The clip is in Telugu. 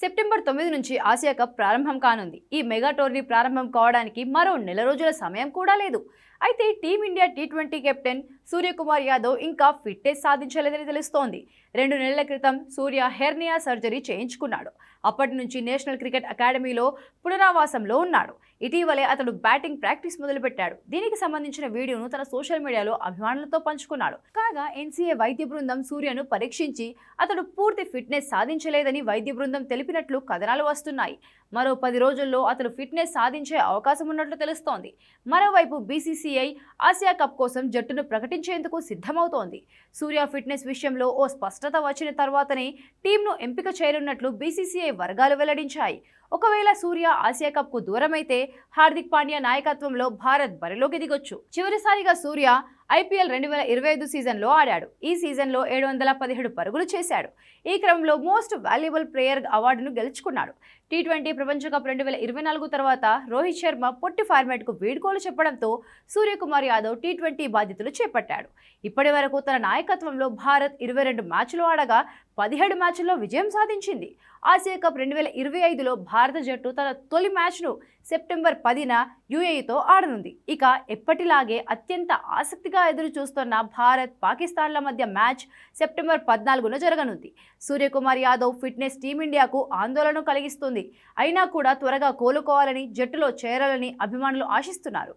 సెప్టెంబర్ తొమ్మిది నుంచి ఆసియా కప్ ప్రారంభం కానుంది. ఈ మెగా టోర్నీ ప్రారంభం కావడానికి మరో నెల రోజుల సమయం కూడా లేదు. అయితే team India T twenty captain Suryakumar Yadav ఇంకా ఫిట్నెస్ సాధించలేదని తెలుస్తోంది. రెండు నెలల క్రితం సూర్య హెర్నియా సర్జరీ చేయించుకున్నాడు. అప్పటి నుంచి నేషనల్ క్రికెట్ అకాడమీలో పునరావాసంలో ఉన్నాడు. ఇటీవలే అతడు బ్యాటింగ్ ప్రాక్టీస్ మొదలుపెట్టాడు. దీనికి సంబంధించిన వీడియోను తన సోషల్ మీడియాలో అభిమానులతో పంచుకున్నాడు. కాగా ఎన్సీఏ వైద్య బృందం సూర్యను పరీక్షించి అతడు పూర్తి ఫిట్నెస్ సాధించలేదని వైద్య బృందం తెలిపినట్లు కథనాలు వస్తున్నాయి. మరో పది రోజుల్లో అతడు ఫిట్నెస్ సాధించే అవకాశం ఉన్నట్లు తెలుస్తోంది. మరోవైపు బీసీసీ బీసీసీఐ ఆసియా కప్ కోసం జట్టును ప్రకటించేందుకు సిద్ధమవుతోంది. సూర్య ఫిట్నెస్ విషయంలో ఓ స్పష్టత వచ్చిన తర్వాతనే టీంను ఎంపిక చేయనున్నట్లు బీసీసీఐ వర్గాలు వెల్లడించాయి. ఒకవేళ సూర్య ఆసియా కప్కు దూరమైతే హార్దిక్ పాండ్యా నాయకత్వంలో భారత్ బరిలోకి దిగొచ్చు. చివరిసారిగా సూర్య ఐపీఎల్ రెండు వేల ఇరవై ఐదు సీజన్లో ఆడాడు. ఈ సీజన్లో ఏడు వందల పదిహేడు పరుగులు చేశాడు. ఈ క్రమంలో మోస్ట్ వాల్యుబుల్ ప్లేయర్ అవార్డును గెలుచుకున్నాడు. టీ ట్వంటీ ప్రపంచ కప్ రెండు వేల ఇరవై నాలుగు తర్వాత రోహిత్ శర్మ పొట్టి ఫార్మాట్కు వీడ్కోలు చెప్పడంతో సూర్యకుమార్ యాదవ్ టీ ట్వంటీ బాధ్యతలు చేపట్టాడు. ఇప్పటి వరకు తన నాయకత్వంలో భారత్ ఇరవై రెండు మ్యాచ్లు ఆడగా పదిహేడు మ్యాచ్ల్లో విజయం సాధించింది. ఆసియా కప్ రెండు వేల ఇరవై ఐదులో భారత జట్టు తన తొలి మ్యాచ్ను సెప్టెంబర్ పదిన యుఏఈతో ఆడనుంది. ఇక ఎప్పటిలాగే అత్యంత ఆసక్తిగా ఎదురు చూస్తున్న భారత్ పాకిస్తాన్ల మధ్య మ్యాచ్ సెప్టెంబర్ పద్నాలుగున జరగనుంది. సూర్యకుమార్ యాదవ్ ఫిట్నెస్ టీమిండియాకు ఆందోళన కలిగిస్తుంది. అయినా కూడా త్వరగా కోలుకోవాలని జట్టులో చేరాలని అభిమానులు ఆశిస్తున్నారు.